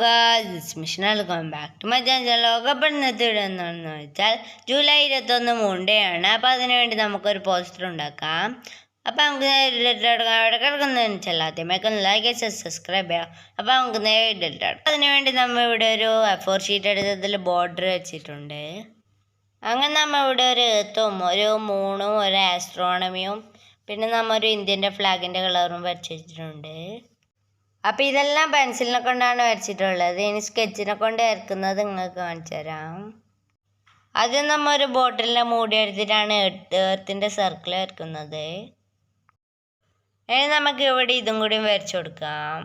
Guys mission welcome back to my channel ലോകപ്പെടുന്നത് എന്താണെന്ന് വെച്ചാൽ July ഇരുപത്തൊന്ന് മുണ്ടയാണ്. അപ്പോൾ അതിനുവേണ്ടി നമുക്കൊരു പോസ്റ്റർ ഉണ്ടാക്കാം. അപ്പോൾ നമുക്ക് അവിടെ കിടക്കുന്നതെന്ന് വെച്ചാൽ ആദ്യമൊക്കെ ലൈക്ക് സബ്സ്ക്രൈബ് ചെയ്യാം. അപ്പോൾ നമുക്ക് നേരിട്ട് അതിനുവേണ്ടി നമ്മൾ ഇവിടെ ഒരു എഫോർ ഷീറ്റ് എടുത്തതിൽ ബോർഡർ വെച്ചിട്ടുണ്ട്. അങ്ങനെ നമ്മൾ ഇവിടെ ഒരു എത്തും. ഒരു മൂണും ഒരു ആസ്ട്രോണമിയും പിന്നെ നമ്മൾ ഒരു ഇന്ത്യന്റെ ഫ്ലാഗിന്റെ കളറും വരച്ച് വെച്ചിട്ടുണ്ട് അപ്പം ഇതെല്ലാം പെൻസിലിനെ കൊണ്ടാണ് വരച്ചിട്ടുള്ളത്. ഇനി സ്കെച്ചിനെ കൊണ്ട് വരക്കുന്നത് നിങ്ങൾക്ക് കാണിച്ചു തരാം. ആദ്യം നമ്മൾ ഒരു ബോട്ടിലിനെ മൂടി എടുത്തിട്ടാണ് എർത്തിന്റെ സർക്കിൾ വരക്കുന്നത്. ഇനി നമുക്ക് ഇവിടെ ഇതും കൂടി വരച്ചു കൊടുക്കാം.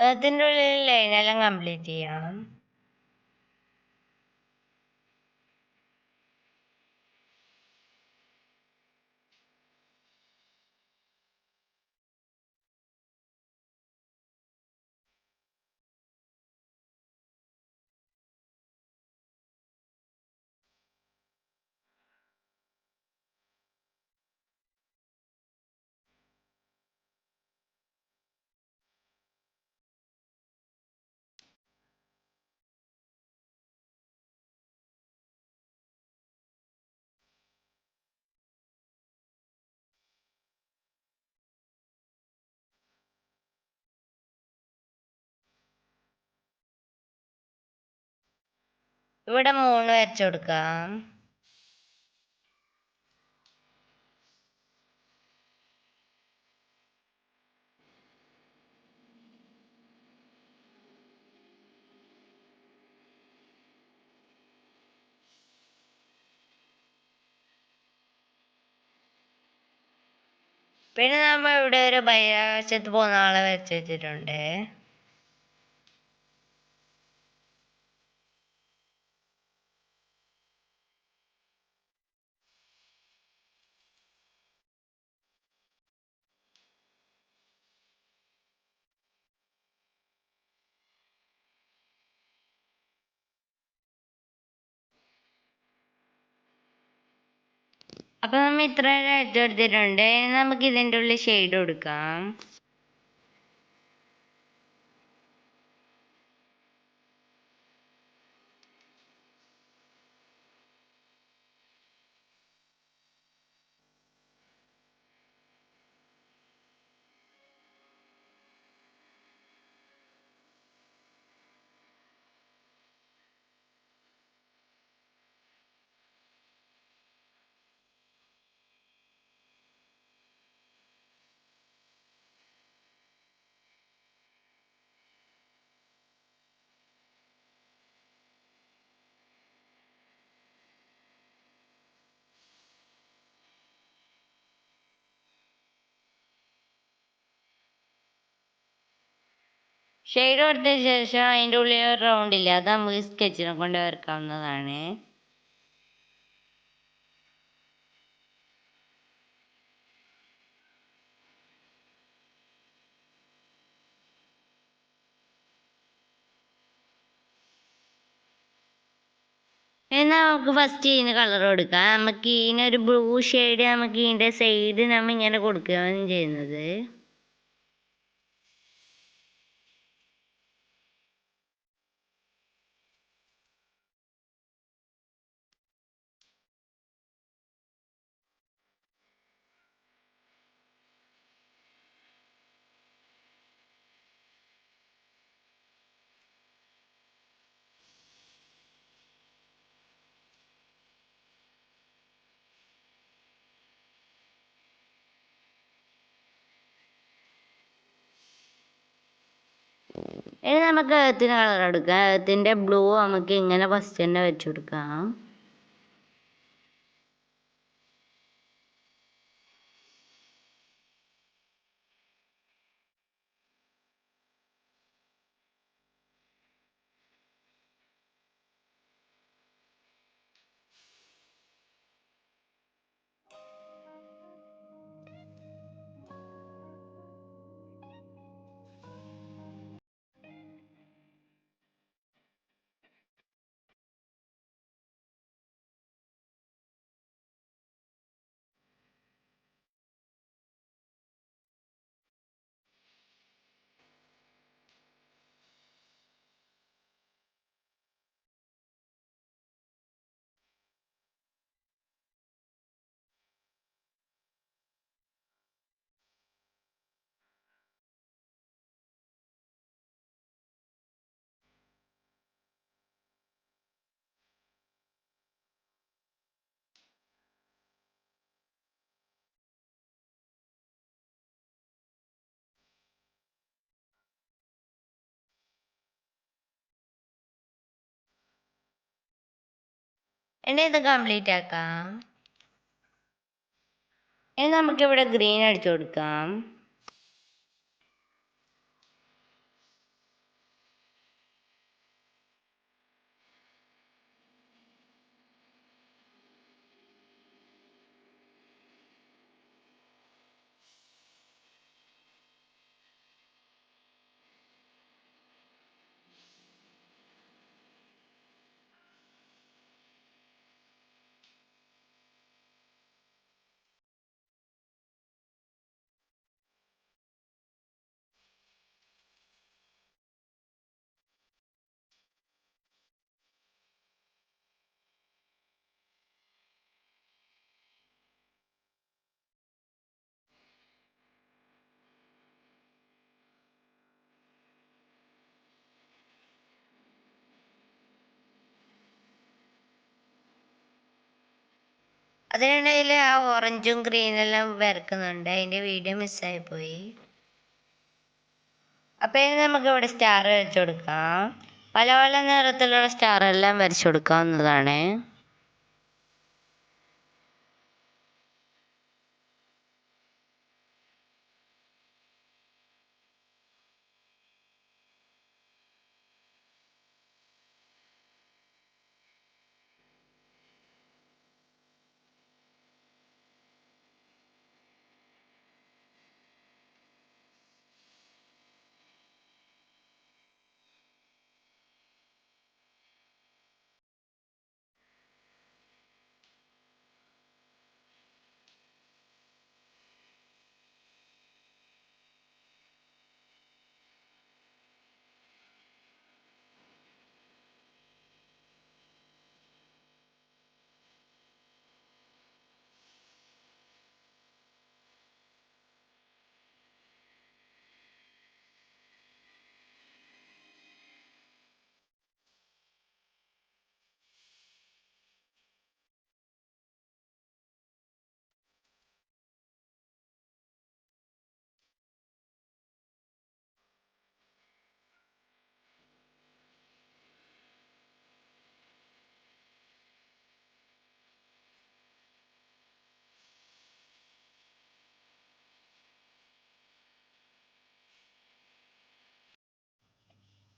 അതിന്റെ ഉള്ളിൽ കംപ്ലീറ്റ് ചെയ്യാം. ഇവിടെ മൂന്ന് വരച്ചു കൊടുക്കാം. പിന്നെ നമ്മൾ ഇവിടെ ഒരു ബഹിരാകാശത്ത് പോകുന്ന ആളെ വരച്ചു വെച്ചിട്ടുണ്ട്. അപ്പൊ നമ്മൾ ഇത്ര വരച്ചു കൊടുത്തിട്ടുണ്ട് ഇനി നമുക്ക് ഇതിന്റെ ഉള്ളിൽ ഷെയ്ഡ് കൊടുക്കാം ഷെയ്ഡ് കൊടുത്ത ശേഷം അതിന്റെ ഉള്ളിൽ ഒരു റൗണ്ട് ഇല്ല? അത് നമുക്ക് സ്കെച്ചിനെ കൊണ്ട് വരക്കാവുന്നതാണ്. എന്നാൽ നമുക്ക് ഫസ്റ്റ് ഇതിന് കളർ കൊടുക്കാം. നമുക്ക് ഇതിനൊരു ബ്ലൂ ഷെയ്ഡ് നമുക്ക് ഇതിന്റെ സൈഡ് നമ്മൾ ഇങ്ങനെ കൊടുക്കുകയാണ് ചെയ്യുന്നത്. ഇനി നമുക്ക് എർത്തിന് കളർ എടുക്കാം. എർത്തിന്റെ ബ്ലൂ നമുക്ക് ഇങ്ങനെ ഫസ്റ്റ് തന്നെ വെച്ച് കൊടുക്കാം. ഇനി ഇത് കംപ്ലീറ്റ് ആക്കാം. ഇനി നമുക്കിവിടെ ഗ്രീൻ അടിച്ചു കൊടുക്കാം. അതിനിടയിൽ ആ ഓറഞ്ചും ഗ്രീനെല്ലാം വരക്കുന്നുണ്ട്. അതിന്റെ വീഡിയോ മിസ്സായി പോയി അപ്പോൾ ഇനി നമുക്ക് ഇവിടെ സ്റ്റാർ വരച്ചു കൊടുക്കാം. പല പല നിറത്തിലുള്ള സ്റ്റാർ എല്ലാം വരച്ചു കൊടുക്കാവുന്നതാണ്.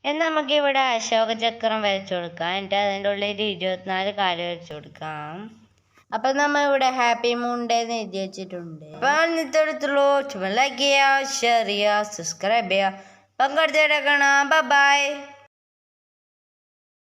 ഇനി നമുക്ക് ഇവിടെ അശോക ചക്രം വരച്ചു കൊടുക്കാം. എന്നിട്ട് അതിന്റെ ഉള്ളിൽ ഇരുപത്തിനാല് കാൽ വരച്ചു കൊടുക്കാം. അപ്പൊ നമ്മൾ ഇവിടെ ഹാപ്പി മൂൺ ഡേ എന്ന് എഴുതി വെച്ചിട്ടുണ്ട്. അപ്പൊ ഇന്നത്തെ അടുത്തുള്ളൂ ചുമ ലൈക്ക് ചെയ്യുക ഷെയർ ചെയ്യുക സബ്സ്ക്രൈബ് ചെയ്യുക. പങ്കെടുത്തിട്ട് കാണാം. ബൈ